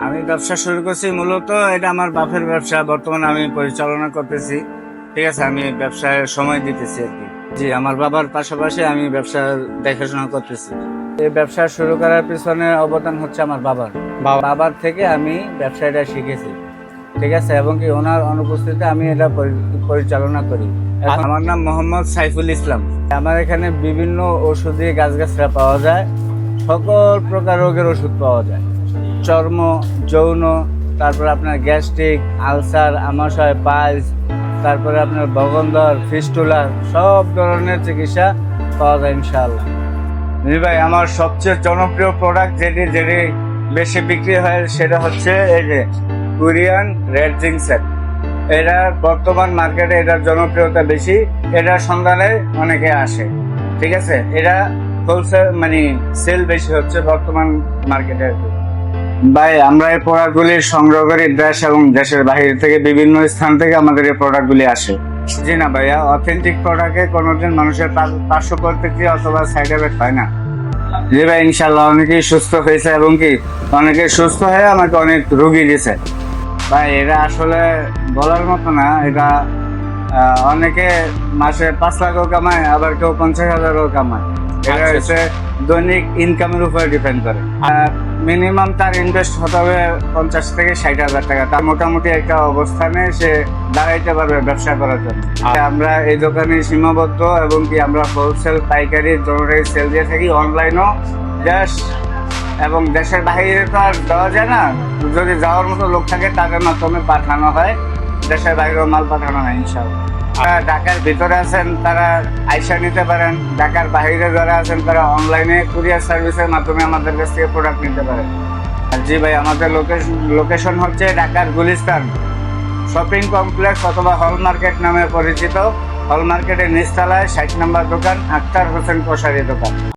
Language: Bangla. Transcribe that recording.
আমি ব্যবসা শুরু করছি মূলত এটা আমার বাপের ব্যবসা। বর্তমানে আমি পরিচালনা করতেছি। ঠিক আছে আমি ব্যবসায় সময় দিতেছি আর কি। জি আমার বাবার পাশাপাশি আমি ব্যবসা দেখাশোনা করতেছি। এই ব্যবসা শুরু করার পিছনে অবদান হচ্ছে আমার বাবার। বাবার থেকে আমি ব্যবসাটা শিখেছি। ঠিক আছে এবং কি ওনার অনুপস্থিতিতে আমি এটা পরি- পরিচালনা করি। আমার নাম মোহাম্মদ সাইফুল ইসলাম। আমার এখানে বিভিন্ন ওষুধি গাছগাছরা পাওয়া যায়। সকল প্রকার রোগের ওষুধ পাওয়া যায়। চর্ম, যৌন, তারপর আপনার গ্যাস্ট্রিক, আলসার, আমাশয়, পাইলস, তারপরে আপনার বগন্দর ফিস্টুলা, সব ধরনের চিকিৎসা পাওয়া যায় ইনশাআল্লাহ। জি ভাই, আমার সবচেয়ে জনপ্রিয় প্রোডাক্ট যেটি যেটি বেশি বিক্রি হয় সেটা হচ্ছে এই যে কোরিয়ান রেড জিং সেট। এটা বর্তমান মার্কেটে এটার জনপ্রিয়তা বেশি, এটার সন্ধানে অনেকে আসে। ঠিক আছে? এটা হোলসেল মানে সেল বেশি হচ্ছে বর্তমান মার্কেটে আর কি। ভাই, আমরা এই প্রোডাক্টগুলি সংগ্রহ করি দেশ এবং দেশের বাহির থেকে, বিভিন্ন স্থান থেকে আমাদের এই প্রোডাক্টগুলি আসে। জি না ভাইয়া অথেন্টিক প্রোডাক্টে কোনোদিন মানুষের পার্শ্ব প্রতিক্রিয়া অথবা সাইড এফেক্ট হয় না। জি ভাই ইনশাল্লাহ অনেকেই সুস্থ হয়েছে এবং কি, অনেকে সুস্থ হয়ে আমাকে অনেক রুগী দিয়েছে। ভাই, এটা আসলে বলার মতো না, এটা অনেকে মাসে পাঁচ লাখও কামায়, আবার কেউ পঞ্চাশ হাজারও কামায়। এটা আচ্ছা, হচ্ছে দৈনিক ইনকামের উপরে ডিপেন্ড করে। মিনিমাম তার ইনভেস্ট হতে হবে পঞ্চাশ থেকে ষাট হাজার টাকা। তার মোটামুটি একটা অবস্থানে সে দাঁড়াইতে পারবে ব্যবসা করার জন্য। আচ্ছা। আমরা এই দোকানে সীমাবদ্ধ এবং কি আমরা হোলসেল পাইকারি জরুরি সেল দিয়ে থাকি অনলাইনও জাস্ট এবং দেশের বাইরে তো আর দেওয়া যায় না। যদি যাওয়ার মতো লোক থাকে তাদের মাধ্যমে পাঠানো হয়। দেশের বাইরেও মাল পাঠানো হয় ইনশাল্লাহ ঢাকার ভিতরে আছেন, তারা আইসা নিতে পারেন। ঢাকার বাইরে যারা আছেন, তারা অনলাইনে কুরিয়ার সার্ভিসের মাধ্যমে আমাদের কাছ থেকে প্রোডাক্ট নিতে পারেন। আর জি ভাই, আমাদের লোকেশন লোকেশন হচ্ছে ঢাকার গুলিস্তান। শপিং কমপ্লেক্স অথবা হল মার্কেট নামে পরিচিত। হল মার্কেটের নিচতলায় ষাট নম্বর দোকান আক্তার হোসেন প্রসারী দোকান।